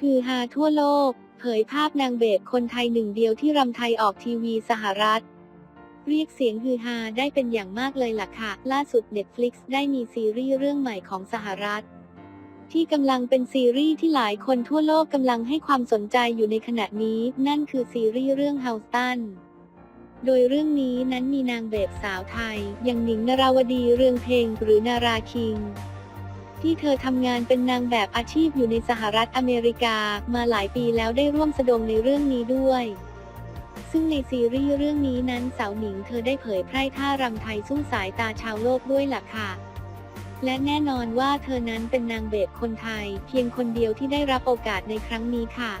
คือฮาทั่วโลก เผยภาพนางเบบคนไทยหนึ่งเดียวที่รำไทยออกทีวีสหรัฐ เรียกเสียงฮือฮาได้เป็นอย่างมากเลยล่ะค่ะ ล่าสุด Netflix ได้มีซีรีส์เรื่องใหม่ของสหรัฐ ที่กำลังเป็นซีรีส์ที่หลายคนทั่วโลกกำลังให้ความสนใจอยู่ในขณะนี้ นั่นคือซีรีส์เรื่อง House ตันโดยเรื่องนี้นั้นมีนางแบบสาวไทย อย่างหนิงนราวดีเรืองเพลงหรือนาราคิง ที่เธอทำงานเป็นนางแบบอาชีพอยู่ในสหรัฐอเมริกามาหลายปีแล้วได้ร่วมแสดงในเรื่องนี้ด้วย ซึ่งในซีรีส์เรื่องนี้นั้นสาวหนิงเธอได้เผยไพร่ท่ารำไทยสู้สายตาชาวโลกด้วยล่ะค่ะและแน่นอนว่าเธอนั้นเป็นนางแบบคนไทย เพียงคนเดียวที่ได้รับโอกาสในครั้งนี้ค่ะ